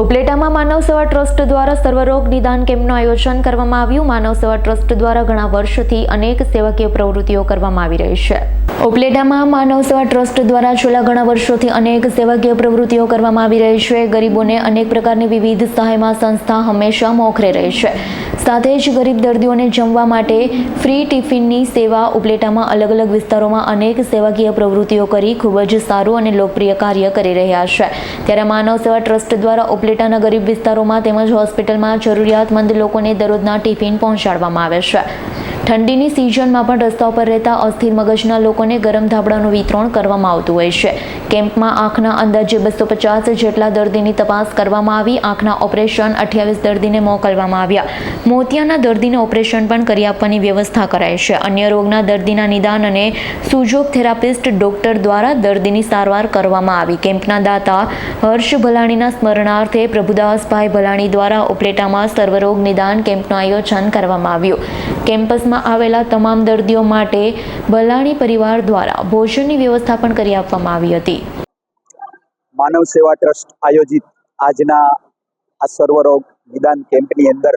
ઉપલેટામાં માનવ સેવા ટ્રસ્ટ દ્વારા સર્વરોગ નિદાન કેમ્પનું આયોજન કરવામાં આવ્યું. માનવ સેવા ટ્રસ્ટ દ્વારા ઘણા વર્ષથી અનેક સેવાકીય પ્રવૃત્તિઓ કરવામાં આવી રહી છે. ઉપલેટામાં માનવ સેવા ટ્રસ્ટ દ્વારા છેલ્લા ઘણા વર્ષોથી અનેક સેવાકીય પ્રવૃત્તિઓ કરવામાં આવી રહી છે. ગરીબોને અનેક પ્રકારની વિવિધ સહાયમાં સંસ્થા હંમેશા મોખરે રહી છે. સાથે જ ગરીબ દર્દીઓને જમવા માટે ફ્રી ટિફિનની સેવા ઉપલેટામાં અલગ અલગ વિસ્તારોમાં અનેક સેવાકીય પ્રવૃત્તિઓ કરી ખૂબ જ સારું અને લોકપ્રિય કાર્ય કરી રહ્યા છે. ત્યારે માનવ સેવા ટ્રસ્ટ દ્વારા ઉપલેટાના ગરીબ વિસ્તારોમાં તેમજ હોસ્પિટલમાં જરૂરિયાતમંદ લોકોને દરરોજના ટિફિન પહોંચાડવામાં આવે છે. ઠંડીની સિઝનમાં પણ રસ્તા ઉપર રહેતા અસ્થિર મગજના લોકોને ગરમ ધાબળાનું વિતરણ કરવામાં આવતું હોય છે. કેમ્પમાં આંખના અંદાજે બસો પચાસ જેટલા દર્દીની તપાસ કરવામાં આવી. આંખના ઓપરેશન અઠ્યાવીસ દર્દીને મોકલવામાં આવ્યા. મોતિયાના દર્દીને ઓપરેશન પણ કરી આપવાની વ્યવસ્થા કરાય છે. અન્ય રોગના દર્દીના નિદાન અને સુજોગ થેરાપિસ્ટ ડોક્ટર દ્વારા દર્દીની સારવાર કરવામાં આવી. કેમ્પના દાતા હર્ષ ભલાણીના સ્મરણાર્થે પ્રભુદાસભાઈ ભલાણી દ્વારા ઉપલેટામાં સર્વરોગ નિદાન કેમ્પનું આયોજન કરવામાં આવ્યું. કેમ્પસમાં આવેલા તમામ દર્દીઓ માટે ભલાણી પરિવાર દ્વારા ભોજનની વ્યવસ્થા પણ કરી આપવામાં આવી હતી. માનવ સેવા ટ્રસ્ટ આયોજિત આજના આ સર્વરોગ નિદાન કેમ્પની અંદર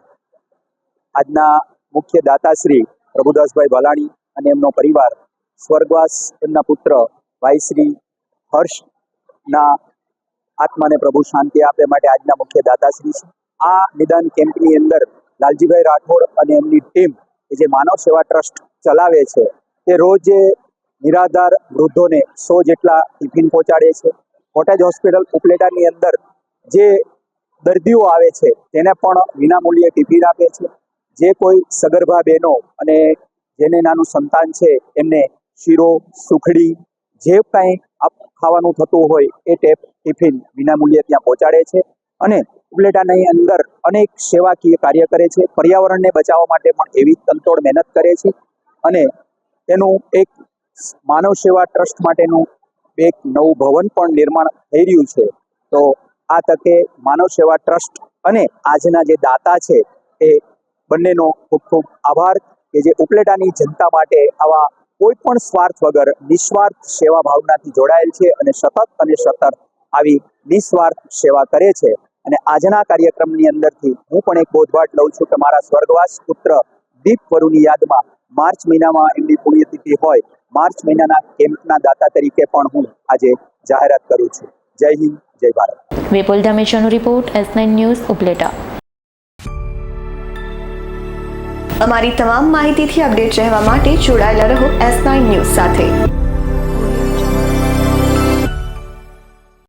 આજના મુખ્ય દાતાશ્રી પ્રભુદાસભાઈ ભાલાણી અને એમનો પરિવાર, સ્વર્ગવાસ એમના પુત્ર ભાઈશ્રી હર્ષના આત્માને પ્રભુ શાંતિ આપે માટે આજના મુખ્ય દાતાશ્રી છે. આ નિદાન કેમ્પની અંદર લાલજીભાઈ રાઠોડ અને એમની ટીમ કે જે માનવ સેવા ટ્રસ્ટ ચલાવે છે તે રોજ નિરાધાર વૃદ્ધોને સો જેટલા ટિફિન પહોંચાડે છે. કોટેજ હોસ્પિટલ ઉપલેટાની અંદર જે દર્દીઓ આવે છે, તેને પણ વિનામૂલ્યે ટિફિન આપે છે. જે કોઈ સગર્ભા બહેનો અને જેને નાનું સંતાન છે, એમને શીરો, સુખડી, જે કાંઈ ખાવાનું થતું હોય એ ટેપ ટિફિન વિનામૂલ્યે ત્યાં પહોંચાડે છે. અને ઉપલેટાની અંદર અનેક સેવાકીય કાર્ય કરે છે. પર્યાવરણને બચાવવા માટે પણ એવી તંતોડ મહેનત કરે છે. અને તેનું એક માનવ સેવા ટ્રસ્ટ માટેનું એક નવું ભવન પણ નિર્માણ થઈ રહ્યું છે. તો આ તકે માનવ સેવા ટ્રસ્ટ અને આજના જે દાતા છે, એ બંનેનો ખૂબ ખૂબ આભાર કે જે ઉપલેટાની જનતા માટે આવા કોઈ પણ સ્વાર્થ વગર નિસ્વાર્થ સેવા ભાવનાથી જોડાયેલ છે અને સતત અને સતત આવી નિસ્વાર્થ સેવા કરે છે. અને આજના કાર્યક્રમની અંદરથી હું પણ એક બોધવાટ લઉં છું કે મારા સ્વર્ગવાસ પુત્ર દીપ વરુની યાદમાં માર્ચ મહિનામાં એમની પુણ્યતિથિ હોય માર્ચ મહિનાના કેમ્પના દાતા તરીકે પણ હું આજે જાહેરાત કરું છું. જય હિન્દ જય Bharat. Vipul ધામેચાનો report S nine news Upleta. અમારી તમામ માહિતીથી અપડેટ રહેવા માટે જોડાયેલા રહો એસ નાઇન ન્યૂઝ સાથે.